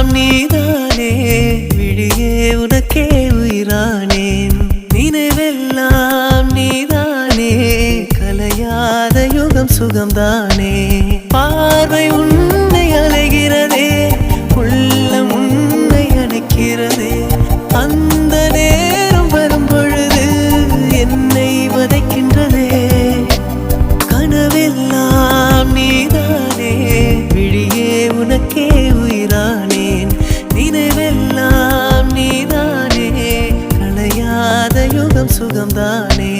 எல்லாம் நீதானே விழியே உனக்கே உயிரானேன் நினைவெல்லாம் நீதானே கலையாத யுகம் சுகம்தானே. பார்வை உன்னை அலைகிறதே உள்ளம் உன்னை அணைக்கிறதே. அந்த சொர்க்கம் சுகம்தானே?